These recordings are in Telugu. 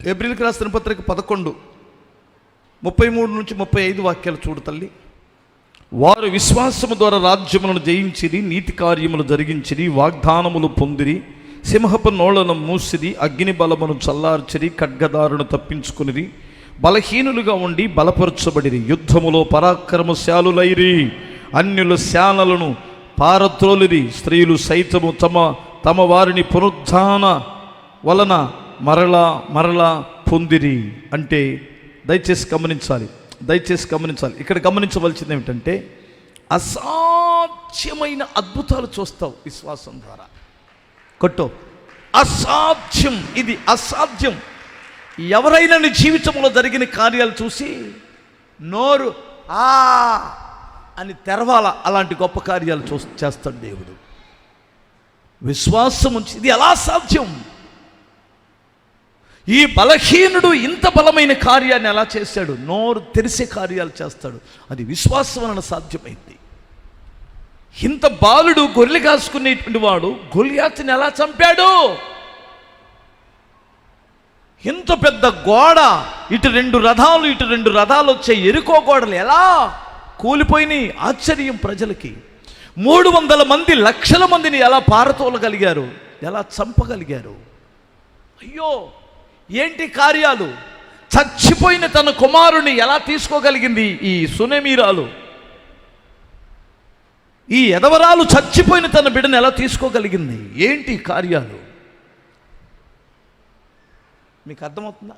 ఏప్రిల్కి రాసిన పత్రిక పదకొండు ముప్పై మూడు నుంచి ముప్పై ఐదు వాక్యాలు చూడు తల్లి. వారు విశ్వాసము ద్వారా రాజ్యములను జయించిరి నీతి కార్యములు జరిగించిరి వాగ్దానములు పొందిరి సింహపు నోళ్ళను మూసిరి అగ్ని బలమును చల్లార్చిరి ఖడ్గదారును తప్పించుకునిరి బలహీనులుగా ఉండి బలపరచబడిరి యుద్ధములో పరాక్రమశాలులైరి అన్యుల శానలను పారత్రోలిరి స్త్రీలు సైతము తమ తమ వారిని పునరుద్ధాన వలన మరలా మరలా పొందిరి అంటే దయచేసి గమనించాలి దయచేసి గమనించాలి. ఇక్కడ గమనించవలసింది ఏమిటంటే అసాధ్యమైన అద్భుతాలు చూస్తావు విశ్వాసం ద్వారా. కొట్టు. అసాధ్యం ఇది అసాధ్యం. ఎవరైనా నీ జీవితంలో జరిగిన కార్యాలు చూసి నోరు ఆ అని తెరవాల అలాంటి గొప్ప కార్యాలు చూ చేస్తాడు దేవుడు. విశ్వాసం ఉంచి ఇది ఎలా సాధ్యం ఈ బలహీనుడు ఇంత బలమైన కార్యాన్ని ఎలా చేశాడు? నోరు తెరిసే కార్యాలు చేస్తాడు. అది విశ్వాసం వలన సాధ్యమైంది. ఇంత బాలుడు గొర్రెలు కాసుకునేటువంటి వాడు గొలియాతిని ఎలా చంపాడు? ఇంత పెద్ద గోడ ఇటు రెండు రథాలు ఇటు రెండు రథాలు వచ్చే ఎరుకో గోడలు ఎలా కూలిపోయినాయి? ఆశ్చర్యం ప్రజలకి. మూడు వందల మంది లక్షల మందిని ఎలా పారతోలగలిగారు? ఎలా చంపగలిగారు? అయ్యో! ఏంటి కార్యాలు? చచ్చిపోయిన తన కుమారుని ఎలా తీసుకోగలిగింది ఈ సునమీరాలు? ఈ ఎదవరాలు చచ్చిపోయిన తన బిడ్డను ఎలా తీసుకోగలిగింది? ఏంటి కార్యాలు? మీకు అర్థమవుతుందా?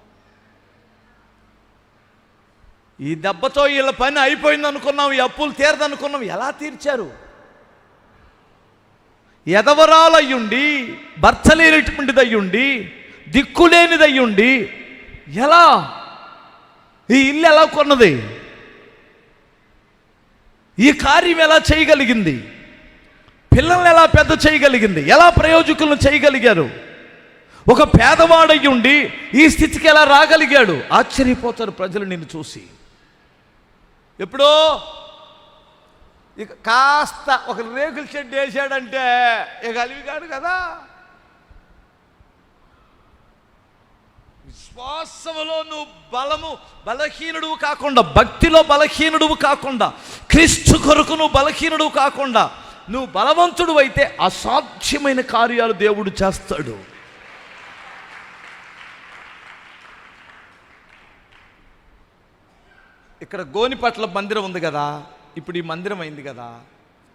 ఈ దెబ్బతో వీళ్ళ పని అయిపోయింది అనుకున్నాం ఈ అప్పులు తీరదనుకున్నాం ఎలా తీర్చారు? ఎదవరాలయ్యుండి భర్త లేనటువంటిది దిక్కులేనిదయ్యుండి ఎలా? ఈ ఇల్లు ఎలా కొన్నది? ఈ కార్యం ఎలా చేయగలిగింది? పిల్లల్ని ఎలా పెద్ద చేయగలిగింది? ఎలా ప్రయోజకులను చేయగలిగారు? ఒక పేదవాడయ్యుండి ఈ స్థితికి ఎలా రాగలిగాడు? ఆశ్చర్యపోతారు ప్రజలు నిన్ను చూసి. ఎప్పుడో ఇక కాస్త ఒక రేకుల షెడ్ వేసాడంటే ఇక అలివిగాడు కదా. విశ్వాసములో నువ్వు బలము బలహీనుడు కాకుండా భక్తిలో బలహీనుడు కాకుండా క్రీస్తు కొరకు నువ్వు బలహీనుడు కాకుండా నువ్వు బలవంతుడు అయితే అసాధ్యమైన కార్యాలు దేవుడు చేస్తాడు. ఇక్కడ గోనిపట్ల మందిరం ఉంది కదా ఇప్పుడు ఈ మందిరం అయింది కదా.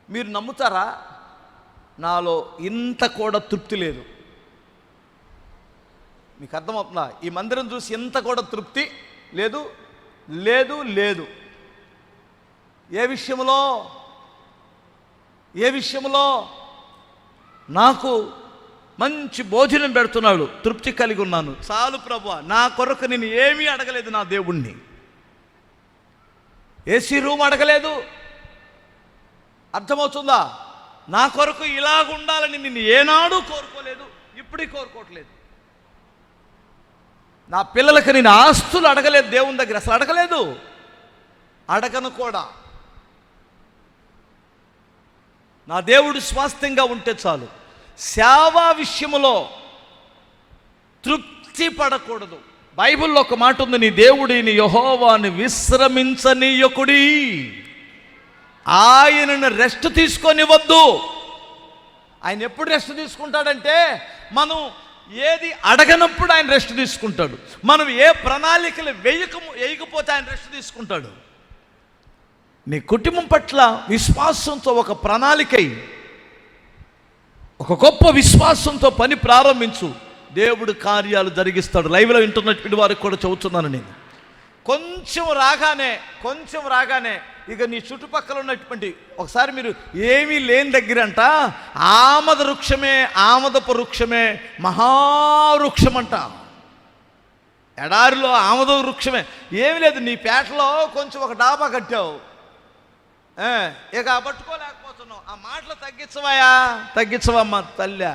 మీరు నమ్ముతారా? నాలో ఇంత కూడా తృప్తి లేదు. మీకు అర్థమవుతుందా? ఈ మందిరం చూసి ఎంత కూడా తృప్తి? లేదు లేదు లేదు. ఏ విషయంలో? ఏ విషయంలో? నాకు మంచి భోజనం పెడుతున్నాడు తృప్తి కలిగి ఉన్నాను. చాలు ప్రభు నా కొరకు నేను ఏమీ అడగలేదు నా దేవుణ్ణి. ఏసీ రూమ్ అడగలేదు. అర్థమవుతుందా? నా కొరకు ఇలాగుండాలని నిన్ను ఏనాడు కోరుకోలేదు ఇప్పటికీ కోరుకోవట్లేదు. నా పిల్లలకి నేను ఆస్తులు అడగలేదు దేవుని దగ్గర అసలు అడగలేదు. అడగను కూడా. నా దేవుడు స్వాస్థ్యంగా ఉంటే చాలు. సేవా విషయంలో తృప్తి పడకూడదు. బైబిల్లో ఒక మాట ఉంది నీ దేవుడిని యహోవాని విశ్రమించనీయకుడి. ఆయనను రెస్ట్ తీసుకొనివద్దు. ఆయన ఎప్పుడు రెస్ట్ తీసుకుంటాడంటే మనం ఏది అడగనప్పుడు ఆయన రెస్ట్ తీసుకుంటాడు. మనం ఏ ప్రణాళికలు వేయక వేయకపోతే ఆయన రెస్ట్ తీసుకుంటాడు. నీ కుటుంబం పట్ల విశ్వాసంతో ఒక ప్రణాళికై ఒక గొప్ప విశ్వాసంతో పని ప్రారంభించు. దేవుడు కార్యాలు జరిగిస్తాడు. లైవ్లో వింటున్నటువంటి వారికి కూడా చెబుతున్నాను నేను. కొంచెం రాగానే కొంచెం రాగానే ఇక నీ చుట్టుపక్కల ఉన్నటువంటి ఒకసారి మీరు ఏమీ లేని దగ్గరంట. ఆమద వృక్షమే ఆమదపు వృక్షమే మహావృక్షం అంట ఎడారిలో ఆమద వృక్షమే. ఏమీ లేదు నీ పేటలో కొంచెం ఒక డాబా కట్టావు. ఇక పట్టుకోలేకపోతున్నావు. ఆ మాటలు తగ్గించవాయా తగ్గించవమ్మా తల్లి.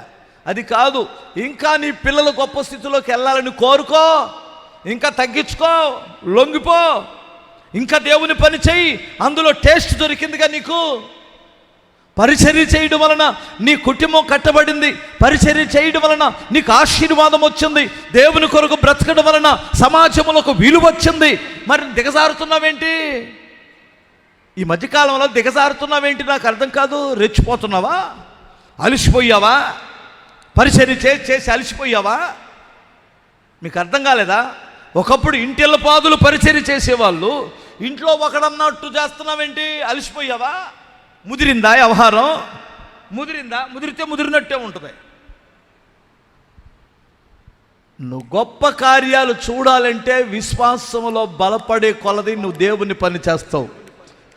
అది కాదు ఇంకా నీ పిల్లలు గొప్ప స్థితిలోకి వెళ్ళాలని కోరుకో. ఇంకా తగ్గించుకో లొంగిపో. ఇంకా దేవుని పని చెయ్యి అందులో టేస్ట్ దొరికిందిగా నీకు. పరిచర్య చేయడం వలన నీ కుటుంబం కట్టబడింది. పరిచర్య చేయడం వలన నీకు ఆశీర్వాదం వచ్చింది. దేవుని కొరకు బ్రతకడం వలన సమాజములకు విలువ వచ్చింది. మరి దిగజారుతున్నావేంటి? ఈ మధ్యకాలంలో దిగజారుతున్నావేంటి నాకు అర్థం కాదు. రెచ్చిపోతున్నావా? అలసిపోయావా? పరిచర్య చేసి చేసి అలసిపోయావా? మీకు అర్థం కాలేదా? ఒకప్పుడు ఇంటిల్ల పాదులు పరిచయం చేసేవాళ్ళు. ఇంట్లో ఒకడన్నట్టు చేస్తున్నావేంటి? అలసిపోయావా? ముదిరిందా వ్యవహారం? ముదిరిందా? ముదిరితే ముదిరినట్టే ఉంటుంది. నువ్వు గొప్ప కార్యాలు చూడాలంటే విశ్వాసంలో బలపడే కొలది నువ్వు దేవుని పని చేస్తావు.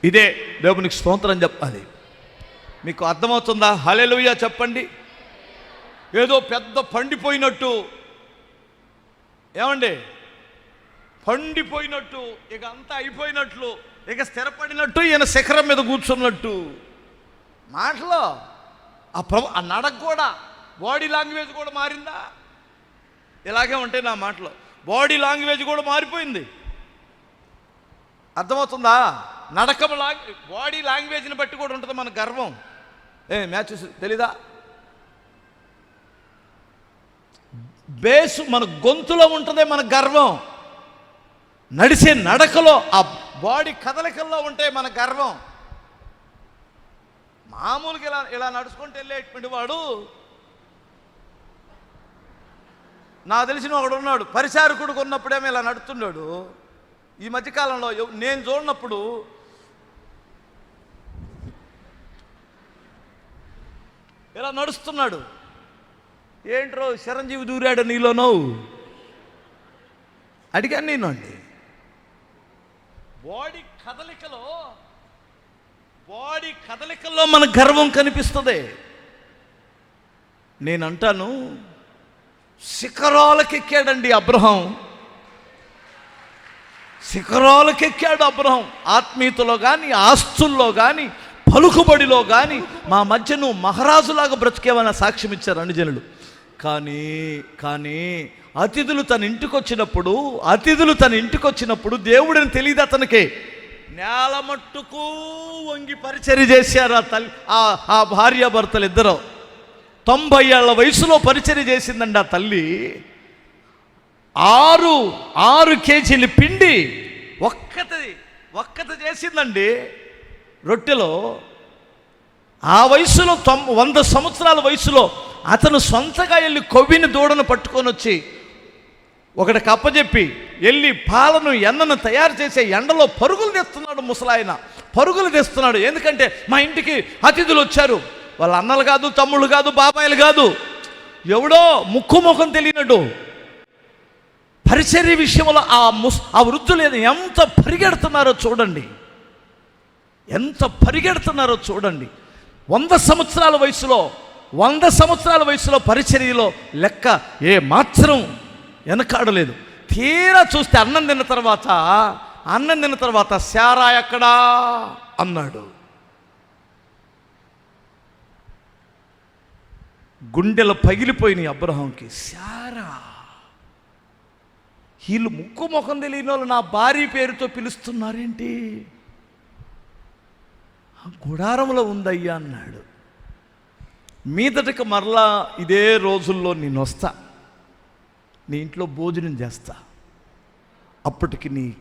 ఇదే దేవునికి స్తోత్రం చెప్పాలి. మీకు అర్థమవుతుందా? హలెలుయ్య చెప్పండి. ఏదో పెద్ద పండిపోయినట్టు. ఏమండి? పండిపోయినట్టు ఇక అంతా అయిపోయినట్లు ఇక స్థిరపడినట్టు ఈయన శిఖరం మీద కూర్చున్నట్టు. మాటలో ఆ ప్రభు ఆ నడక కూడా బాడీ లాంగ్వేజ్ కూడా మారిందా? ఇలాగే ఉంటాయి నా మాటలో బాడీ లాంగ్వేజ్ కూడా మారిపోయింది. అర్థమవుతుందా? నడకం లాంగ్ బాడీ లాంగ్వేజ్ని బట్టి కూడా ఉంటుంది మన గర్వం. ఏ మ్యాచ్ తెలీదా? బేసు మన గొంతులో ఉంటుందే మన గర్వం. నడిచే నడకలో ఆ బాడీ కదలికల్లో ఉంటే మన గర్వం. మామూలుగా ఇలా ఇలా నడుచుకుంటూ వెళ్ళేటువంటి వాడు నా తెలిసిన ఒకడు ఉన్నాడు పరిచారకుడు ఉన్నప్పుడేమో ఇలా నడుతున్నాడు ఈ మధ్యకాలంలో నేను చూడనప్పుడు ఇలా నడుస్తున్నాడు. ఏంట్రో చిరంజీవి దూరాడు నీలోనో? అడిగాను నేను అండి బాడీ కదలికలో బాడీ కదలికల్లో మన గర్వం కనిపిస్తుంది. నేను అంటాను శిఖరాలకెక్కాడండి అబ్రహం. శిఖరాలకెక్కాడు అబ్రహం. ఆత్మీయతలో కానీ ఆస్తుల్లో కానీ పలుకుబడిలో కానీ మా మధ్య నువ్వు మహారాజులాగా బ్రతికేవన్న సాక్ష్యం ఇచ్చారు అనుజనులు. కానీ కానీ అతిథులు తన ఇంటికి వచ్చినప్పుడు అతిథులు తన ఇంటికి వచ్చినప్పుడు దేవుడిని తెలియదు అతనికి. నేల మట్టుకు వంగి పరిచర్య చేశారు ఆ తల్లి ఆ ఆ భార్యాభర్తలు ఇద్దరు. తొంభై ఏళ్ళ వయసులో పరిచర్య చేసిందండి ఆ తల్లి. ఆరు ఆరు కేజీలు పిండి ఒక్కతది ఒక్కత చేసిందండి రొట్టెలో. ఆ వయసులో తొం వంద సంవత్సరాల వయసులో అతను సొంతగా వెళ్ళి కొవ్విని దూడను పట్టుకొని వచ్చి ఒకటి కప్పజెప్పి వెళ్ళి పాలను ఎన్నను తయారు చేసే ఎండలో పరుగులు తెస్తున్నాడు ముసలాయన. పరుగులు తెస్తున్నాడు. ఎందుకంటే మా ఇంటికి అతిథులు వచ్చారు. వాళ్ళ అన్నలు కాదు తమ్ముళ్ళు కాదు బాబాయిలు కాదు. ఎవడో ముక్కు ముఖం తెలియనట్టు. పరిచర్య విషయంలో ఆ ముస్ ఆ వృద్ధులు ఎంత పరిగెడుతున్నారో చూడండి. ఎంత పరిగెడుతున్నారో చూడండి. వంద సంవత్సరాల వయసులో వంద సంవత్సరాల వయసులో పరిచర్యలో లెక్క ఏ మాత్రం వెనకాడలేదు. తీరా చూస్తే అన్నం తిన్న తర్వాత అన్నం తిన్న తర్వాత శారా ఎక్కడా? అన్నాడు. గుండెలు పగిలిపోయినాయి అబ్రహంకి. శారా వీళ్ళు ముక్కు ముఖం తెలియని వాళ్ళు నా భార్య పేరుతో పిలుస్తున్నారేంటి? ఆ గుడారంలో ఉందయ్యా అన్నాడు. మీదటికి మరలా ఇదే రోజుల్లో నేను వస్తా. నీ ఇంట్లో భోజనం చేస్తా. అప్పటికి నీ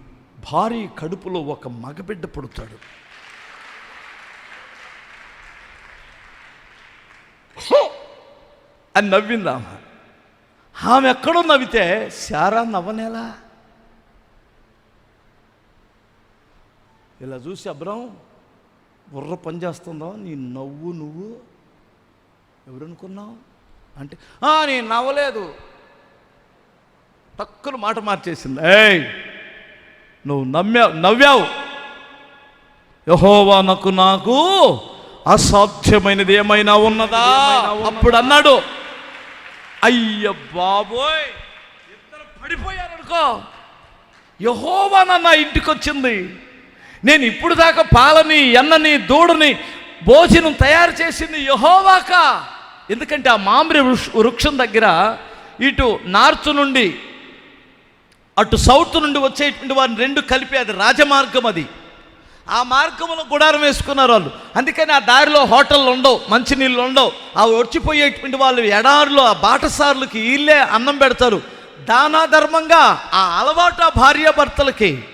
భారీ కడుపులో ఒక మగబిడ్డ పుడతాడు. అని నవ్వింది ఆమె. ఆమె ఎక్కడో నవ్వితే శారా నవ్వనేలా? ఇలా చూసి అబ్రం బుర్ర పనిచేస్తుందో నీ నవ్వు నువ్వు? ఎవరనుకున్నావు? అంటే "ఆ, నేను నవ్వలేదు. టక్కున మాట మార్చేసింది. ఏయ్ నువ్వు నమ్మావు నవ్వావు. యహోవా నాకు నాకు అసాధ్యమైనది ఏమైనా ఉన్నదా? అప్పుడు అన్నాడు అయ్య బాబోయ్ ఇద్దరు పడిపోయారనుకో. యహోవా నా ఇంటికి వచ్చింది నేను ఇప్పుడు దాకా పాలని ఎన్నని దూడని భోజనం తయారు చేసింది యహోవాక. ఎందుకంటే ఆ మామిడి వృక్ష- వృక్షం దగ్గర ఇటు నార్త్ నుండి అటు సౌత్ నుండి వచ్చేటువంటి వారిని రెండు కలిపి అది రాజమార్గం అది. ఆ మార్గంలో గుడారం వేసుకున్నారు వాళ్ళు. అందుకని ఆ దారిలో హోటళ్ళు ఉండవు మంచినీళ్ళు ఉండవు. ఆ వచ్చిపోయేటువంటి వాళ్ళు ఎడారిలో ఆ బాటసార్లకి వీళ్ళే అన్నం పెడతారు. దానా ధర్మంగా ఆ అలవాటు ఆ భార్యాభర్తలకి.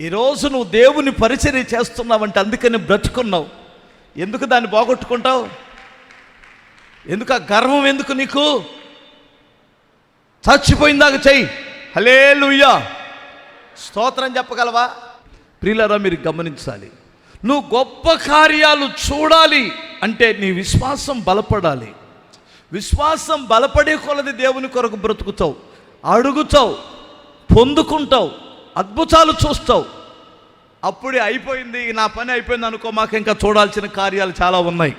ఈరోజు నువ్వు దేవుని పరిచర్య చేస్తున్నావంటే అందుకని బ్రతుకున్నావు. ఎందుకు దాన్ని పోగొట్టుకుంటావు? ఎందుకు ఆ గర్వం ఎందుకు నీకు? చచ్చిపోయిందాక చెయ్యి. హలే స్తోత్రం చెప్పగలవా? ప్రియులరా మీరు గమనించాలి. నువ్వు గొప్ప కార్యాలు చూడాలి అంటే నీ విశ్వాసం బలపడాలి. విశ్వాసం బలపడే కొలది దేవుని కొరకు బ్రతుకుతావు. అడుగుతావు పొందుకుంటావు అద్భుతాలు చూస్తావు. అప్పుడే అయిపోయింది నా పని అయిపోయింది అనుకో మాకు ఇంకా చూడాల్సిన కార్యాలు చాలా ఉన్నాయి.